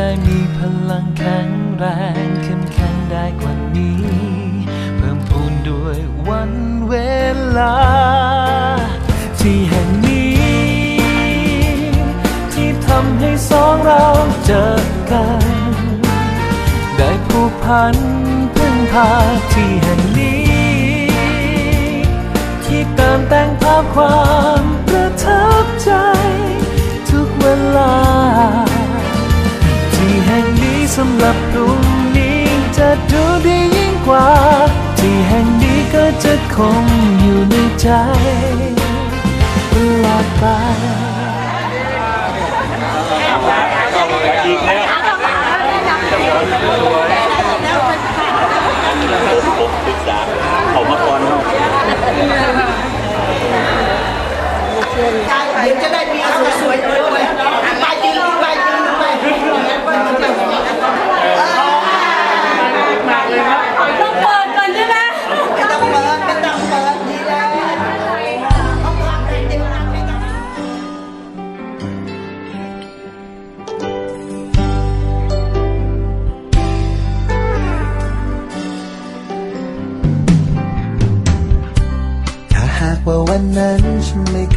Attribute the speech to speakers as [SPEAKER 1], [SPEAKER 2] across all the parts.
[SPEAKER 1] ได้มีพลังแข็งแรงเข้มแข็งได้กว่านี้ เพิ่มพูนด้วยวันเวลา ที่แห่งนี้ ที่ทำให้สองเราเจอกัน ได้ผูกพันพึ่งพาที่แห่งนี้ ที่เติมแต่งภาพความประทับใจ ทุกเวลา สำหรับตรงนี้จะดูดียิ่งกว่า ที่แห่งนี้ก็จะคงอยู่ในใจตลอดไป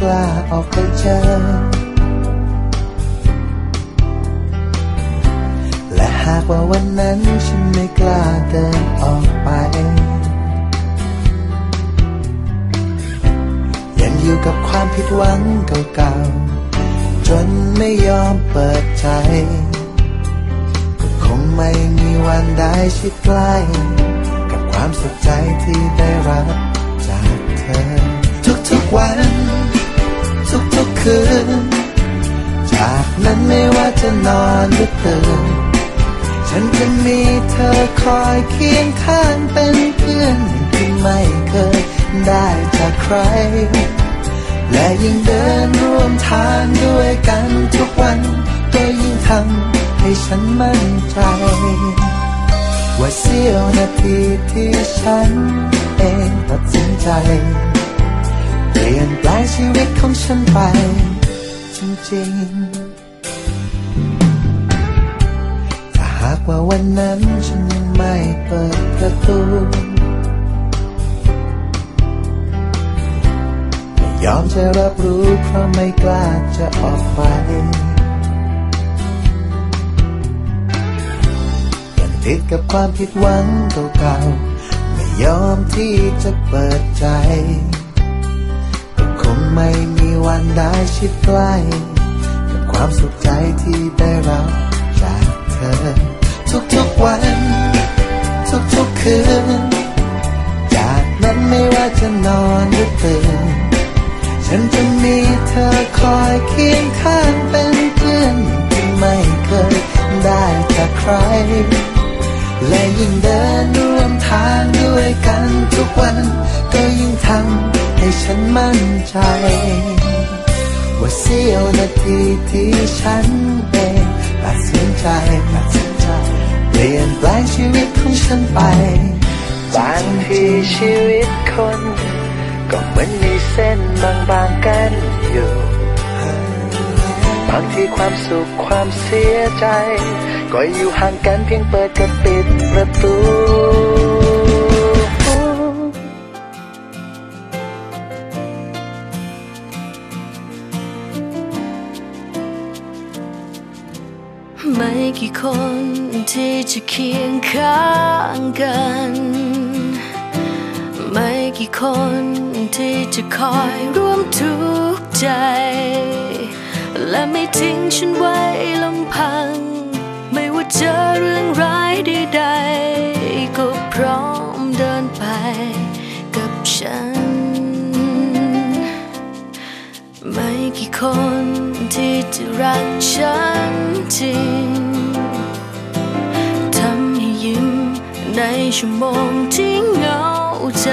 [SPEAKER 2] กล้าอ
[SPEAKER 3] อกไป
[SPEAKER 4] เจ
[SPEAKER 5] อ และหากว่าวันนั้นฉันไม่กล้าเดินออกไป ยังอยู่กับความผิดหวังเก่าๆ จนไม่ยอมเปิดใจ คงไม่มีวันได้ชิดใกล้กับความสุขใจที่ได้รับจากเธอ ทุกๆวัน คืน จากนั้นไม่ว่าจะนอนหรือตื่น ฉันจะมีเธอคอยเคียงข้างเป็นเพื่อนที่ไม่เคยได้จากใคร และยิ่งเดินร่วมทางด้วยกันทุกวัน ก็ยิ่งทำให้ฉันมั่นใจ ว่าเสี้ยวนาทีที่ฉันเองตัดสินใจ เปลี่ยนแปลงชีวิตของฉันไป จริงๆ ถ้าหากว่าวันนั้นฉันยังไม่เปิดประตูไม่ยอมจะรับรู้เพราะไม่กล้าจะออกไปยังติดกับความผิดหวังเก่าๆ ไม่ยอมที่จะเปิดใจ ไม่มีวันได้ชิดใกล้กับความสุขใจที่ได้รับจากเธอ ทุกๆวัน ทุกๆคืน จากนั้นไม่ว่าจะนอนหรือตื่น ฉันจะมีเธอคอยเคียงข้างเป็นเพื่อนที่ไม่เคยได้จากใคร และยิ่งเดินร่วมทางด้วยกันทุกวัน ก็ยิ่งทำให้ฉันมั่นใจ ว่าเสี้ยวนาทีที่ฉันเองตัดสินใจตัดสินใจ เปลี่ยนแปลงชีวิตของฉันไปบางทีชีวิตคน ก็เหมือนมีเส้นบางๆกันอยู่ บางทีความสุขความเสียใจ ก็อยู่ห่างกันเพียงเปิดกับปิดประตู
[SPEAKER 3] ไม่กี่คนที่จะเคียงข้างกัน ไม่กี่คนที่จะคอยร่วมทุกข์ใจ และไม่ทิ้งฉันไว้ลำพัง ไม่ว่าเจอเรื่องร้ายใดๆก็พร้อมเดินไปกับฉัน ไม่กี่คนที่จะรักฉันจริงทำให้ยิ้มในชั่วโมงที่เหงาใจ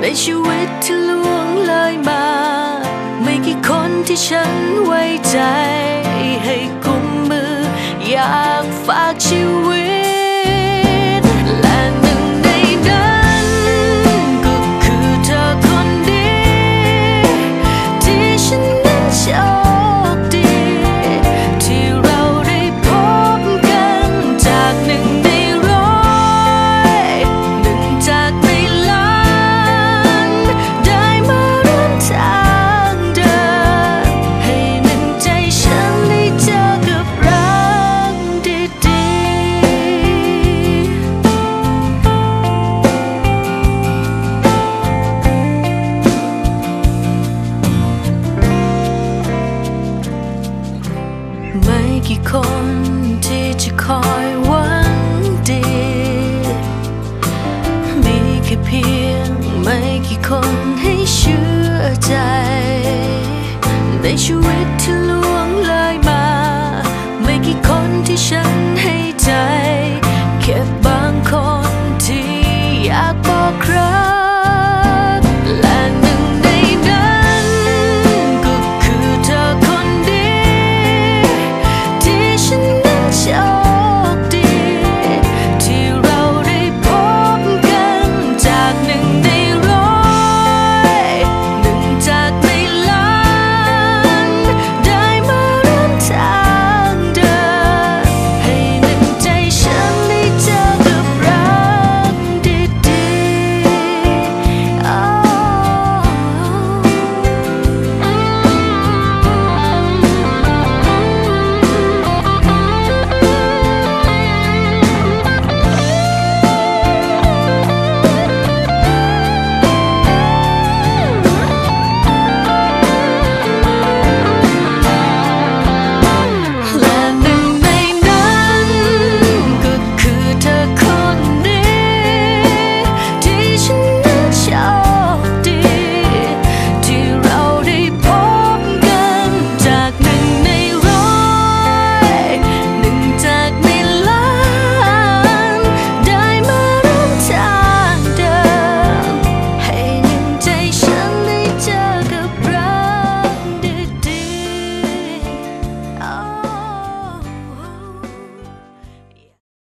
[SPEAKER 3] ในชีวิตที่ล่วงเลยมา ที่ฉันไว้ใจให้กุมมืออยากฝาก ใจในชีวิตที่